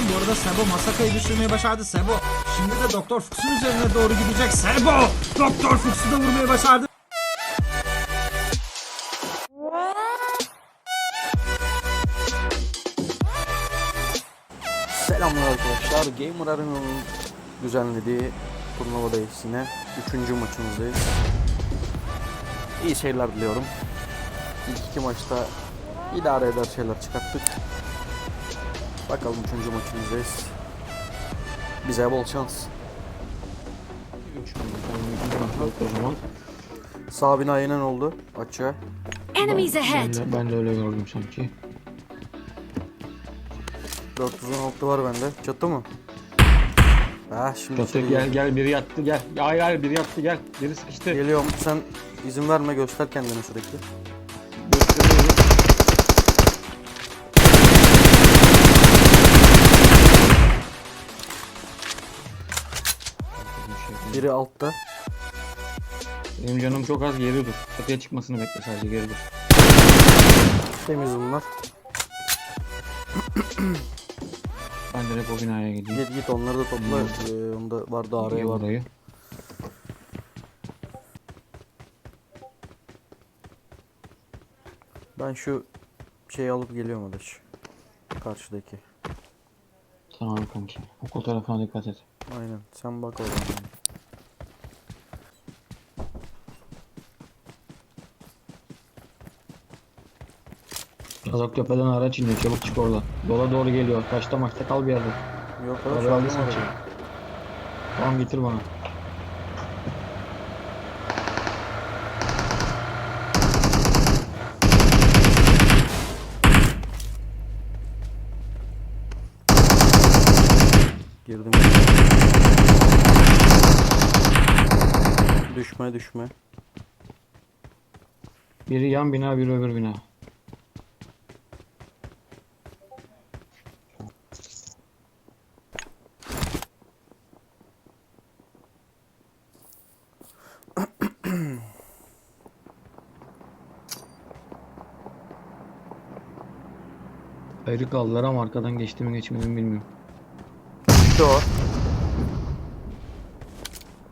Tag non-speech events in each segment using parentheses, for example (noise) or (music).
derken bu arada Sebo Masaka'yı düşürmeyi başardı Sebo. Şimdi de Doktor Fuchs'un üzerine doğru gidecek Sebo. Doktor Fuchs'u da vurmayı başardı. Selamlar arkadaşlar. Gamer Arena'nın düzenlediği turnuvadayız yine. Üçüncü maçımızdayız. İyi şeyler diliyorum. İlk iki maçta idare eder şeyler çıkarttık. Bakalım üçüncü maçımızdayız. Bize bol şans. o zaman. Sağ bina yenen oldu. Açığa. Enemies Ben ahead! de, ben de öyle gördüm sanki. 416 var bende. Çatı mı? Ah şimdi Çatı gel gel biri yattı gel. Hayır hayır biri yattı gel. Biri sıkıştı. Geliyorum. Sen izin verme göster kendini sürekli. Biri altta. Benim canım çok az geri dur. Çatıya çıkmasını bekle sadece geri dur. Temiz bunlar. Ben direkt o binaya gideyim. Git git onları da topla. Ee, onda vardı araya İyi var. orayı. Ben şu şeyi alıp geliyorum Adaş. Karşıdaki. Tamam kanki. Okul tarafına dikkat et. Aynen. Sen bak oradan. Kazak tepeden araç iniyor. Çabuk çık oradan. Yola doğru geliyor. Taşta maçta kal bir yerde. Yok Adaş Araya aldım çabuk. Tamam getir bana. Girdim. Düşme düşme. Biri yan bina biri öbür bina. (clears throat) Ayrı kaldılar ama arkadan geçti mi geçmedi mi bilmiyorum. İşte o.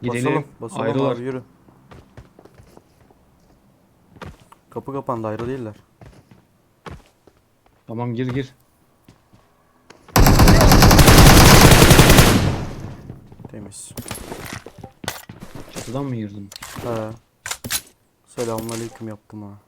Gidelim. Basalım. Basalım Ayrılar. abi yürü. Kapı kapandı ayrı değiller. Tamam gir gir. Temiz. Çatıdan mı girdin? He. Selamünaleyküm yaptım ha.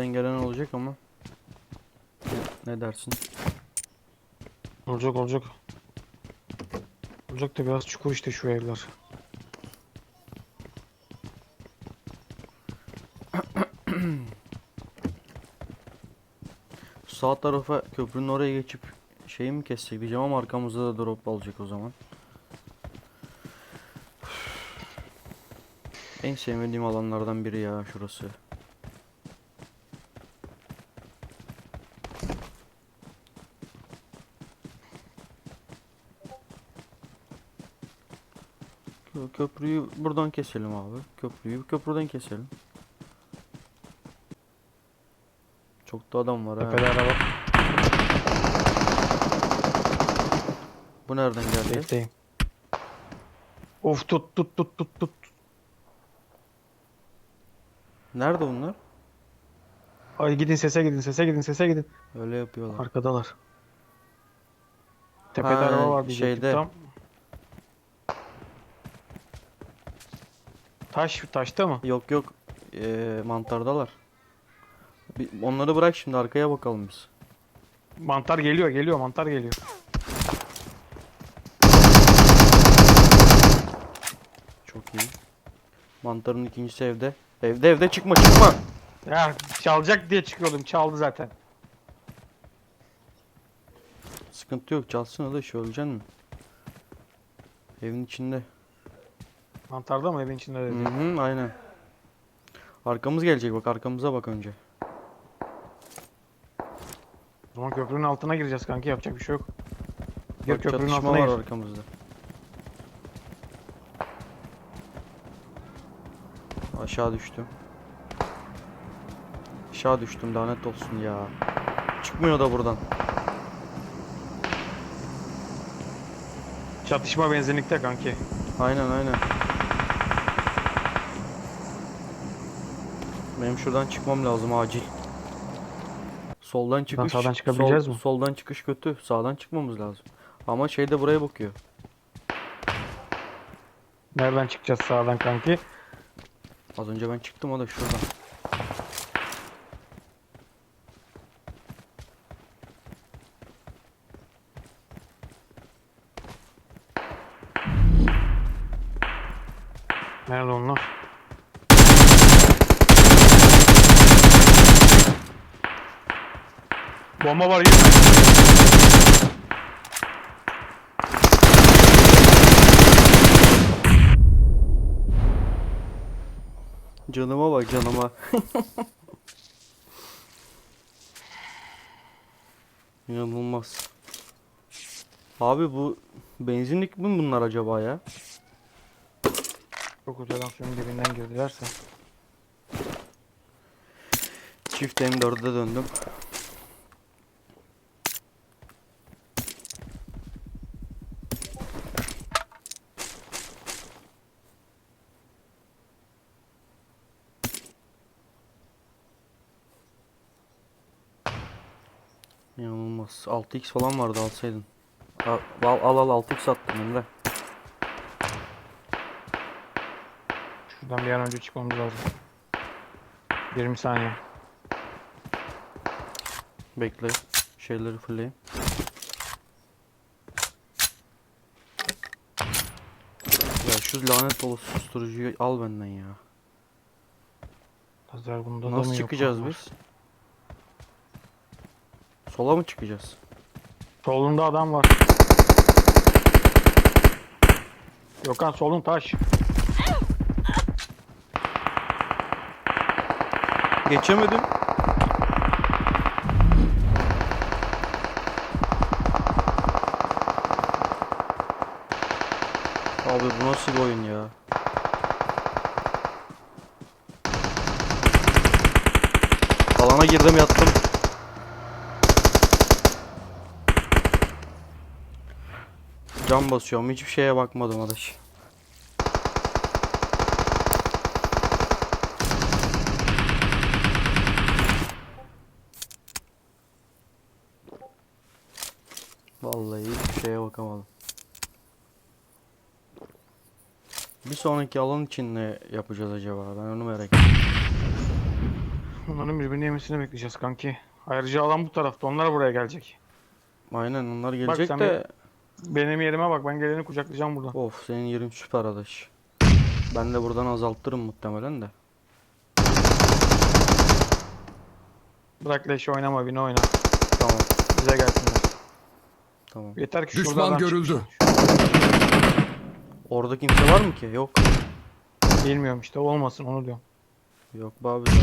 Kapıdan gelen olacak ama. Ne dersin? Olacak olacak. Olacak da biraz çukur işte şu evler. (clears throat) Sağ tarafa köprünün oraya geçip şeyi mi kessek diyeceğim ama arkamızda da drop olacak o zaman. En sevmediğim alanlardan biri ya şurası. Köprüyü buradan keselim abi. Köprüyü köprüden keselim. Çok da adam var ha. Tepede araba. Bu nereden geldi? Bekleyin. Of tut tut tut tut tut. Nerede bunlar? Ay gidin sese gidin sese gidin sese gidin. Öyle yapıyorlar. Arkadalar. Tepede Ha, araba var diyecektim şeyde. tam. Taş taşta mı? Yok yok. Ee, mantardalar. Bir, onları bırak şimdi arkaya bakalım biz. Mantar geliyor geliyor mantar geliyor. Çok iyi. Mantarın ikincisi evde. Evde evde çıkma çıkma. Ya çalacak diye çıkıyordum çaldı zaten. Sıkıntı yok çalsın da şu öleceksin mi? Evin içinde. Mantarda mı evin içinde Hı dedi. hı aynen. Arkamız gelecek bak arkamıza bak önce. O zaman köprünün altına gireceğiz kanki yapacak bir şey yok. Gir Bak, köprünün çatışma altına var gir. arkamızda. Aşağı düştüm. Aşağı düştüm lanet olsun ya. Çıkmıyor da buradan. Çatışma benzinlikte kanki. Aynen aynen. Benim şuradan çıkmam lazım acil. Soldan çıkış. sağdan çıkabileceğiz sol- mi? Soldan çıkış kötü. Sağdan çıkmamız lazım. Ama şey de buraya bakıyor. Nereden çıkacağız sağdan kanki? Az önce ben çıktım o da şuradan. Nerede onlar? Bomba var girme. Canıma bak canıma. (laughs) İnanılmaz. Abi bu benzinlik mi bunlar acaba ya? Çok uzadan suyun dibinden girdilerse. Çift M4'e döndüm. İnanılmaz. 6x falan vardı alsaydın. Al al al, al 6x attım Emre. Şuradan bir an önce çıkmamız lazım. 20 saniye. Bekle. Şeyleri fırlayayım. Ya şu lanet olası susturucuyu al benden ya. Lazer bunda da mı Nasıl yok çıkacağız onlar? biz? Sola mı çıkacağız? Solunda adam var. Gökhan solun taş. Geçemedim. Abi bu nasıl bir oyun ya? Alana girdim yattım. Cam basıyorum hiçbir şeye bakmadım adaş. Vallahi hiçbir şeye bakamadım. Bir sonraki alan için ne yapacağız acaba? Ben onu merak ediyorum. Onların birbirini yemesini bekleyeceğiz kanki. Ayrıca alan bu tarafta. Onlar buraya gelecek. Aynen onlar gelecek sen de Benim yerime bak. Ben geleni kucaklayacağım buradan. of senin yerin süper adaş. Ben de buradan azaltırım muhtemelen de. Bırak leşi oynama. Bini oyna. Tamam Bize gelsinler. tamam. Yeter ki şurada Düşman adam görüldü. Orada kimse var mı ki? Yok. çıksın. Bilmiyorum işte. Olmasın onu diyorum. Yok be abi zaten.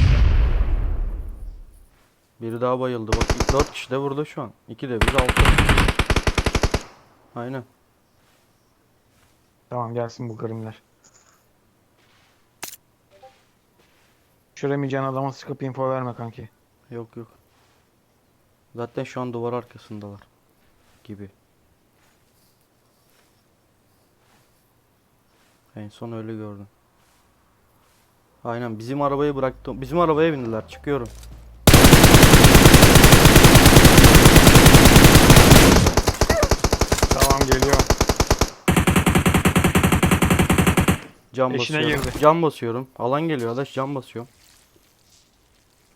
Biri daha bayıldı. Bak 4 kişi de burada şu an. 2 de biz 6. Aynen. Tamam gelsin bu grimler. Şöyle adama sıkıp info verme kanki. Yok yok. Zaten şu an duvar arkasındalar. Gibi. En son öyle gördüm. Aynen bizim arabayı bıraktım. Bizim arabaya bindiler. Çıkıyorum. Cam Eşine basıyorum. girdi. Cam basıyorum. Alan geliyor arkadaş. Cam basıyorum.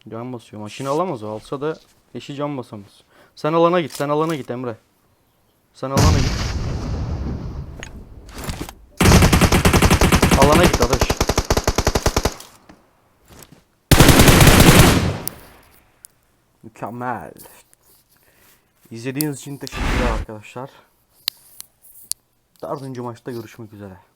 Cam basıyor. Maşini alamaz o. Alsa da eşi cam basamaz. Sen alana git. Sen alana git Emre. Sen alana git. Alana git adaş. Mükemmel. İzlediğiniz için teşekkürler arkadaşlar. Dördüncü maçta görüşmek üzere.